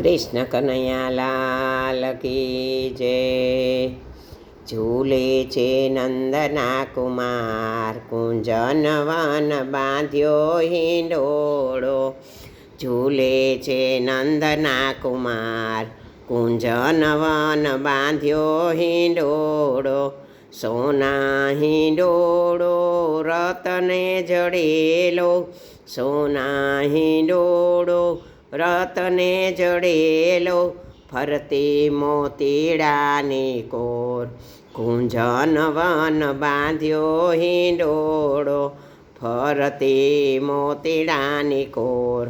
કૃષ્ણ કનૈયાલાલ કી જય. ઝૂલે છે નંદના કુમાર, કુંજન વન બાંધ્યો હિંડોળો. ઝૂલે છે નંદના કુમાર, કુંજન વન બાંધ્યો હિંડોળો. સોના હિંડોળો રતને જડેલો, સોના હિંડોળો રતને જડેલો, ફરતી મોતીડાની કોર. કુંજન વન બાંધ્યો હિંડોળો, ફરતી મોતીડાની કોર.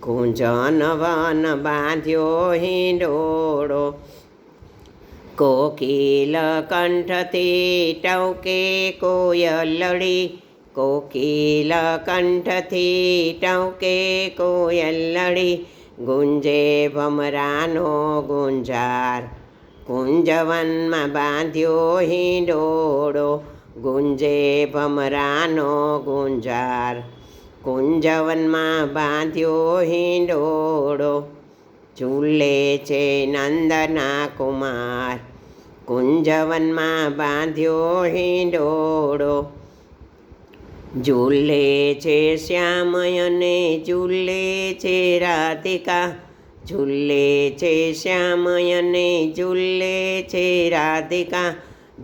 કુંજન વન બાંધ્યો હિંડોળો, કોકિલ કંઠથી ટવકે કોયલડી કોકિલ કંઠથી ટવકે કોયલડી ગુંજે ભમરાનો ગુંજાર. કુંજવનમાં બાંધ્યો હિંડોળો, ગુંજે ભમરાનો ગુંજાર. કુંજવનમાં બાંધ્યો હિંડોળો, ચૂલે છે નંદના કુમાર. કુંજવનમાં બાંધ્યો હિંડોળો ઝૂલે છે શ્યામયને ઝૂલે છે રાધિકા. ઝૂલે છે શ્યામયને ઝૂલે છે રાધિકા.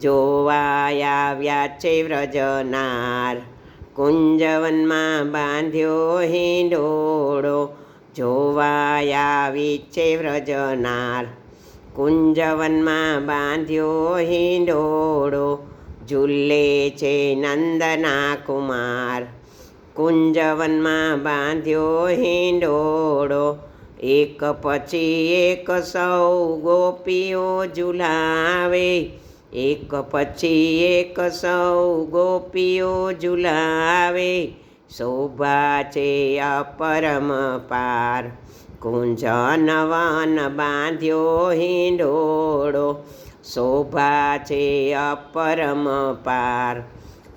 જોવા આવ્યા છે વ્રજનાર. કુંજવનમાં બાંધ્યો હિંડોળો. જોવાયાવી છે વ્રજનાર. કુંજવનમાં બાંધ્યો હિંડોળો. ઝૂલે છે નંદના કુમાર કુંજવનમાં બાંધ્યો હિંડોળો એક પછી એક સૌ ગોપીઓ ઝુલાવે એક પછી એક સૌ ગોપીઓ ઝુલાવે શોભા છે અપરમ પાર કુંજનવન બાંધ્યો હિંડોળો શોભા છે અપરમ પાર.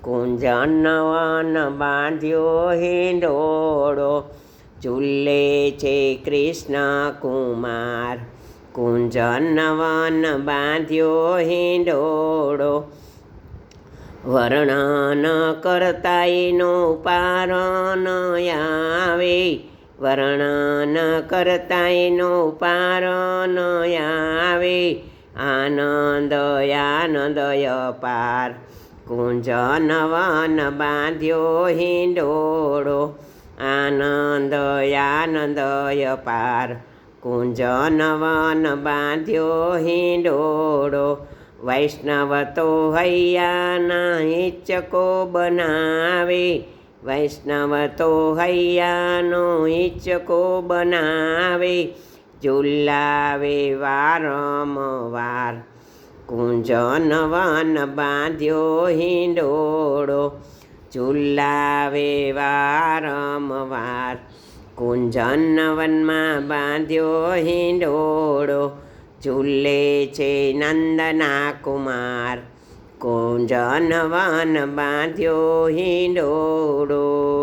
કુંજનવન બાંધ્યો હિંડોળો ચૂલે છે કૃષ્ણ કુમાર. કુંજનવન બાંધ્યો હિંડોળો, વર્ણન કરતા એનો પારણ આવે. વર્ણન કરતા એનો પારણ આવે. આનંદ આનંદય પાર. કુંજન વન બાંધ્યો હિંડોળો. આનંદ આનંદય પાર. કુંજન વન બાંધ્યો હિંડોળો. વૈષ્ણવ તો હૈયાના હિંચકો બનાવે. વૈષ્ણવ તો હૈયાનો હિંચકો બનાવે. ઝુલાવે વારંવાર કુંજન વન બાંધ્યો હિંડોળો. ચુલ્લાવે વારંવાર કુંજન વનમાં બાંધ્યો હિંડોળો. ઝૂલે છે નંદના કુમાર, કુંજન વન બાંધ્યો હિંડોળો.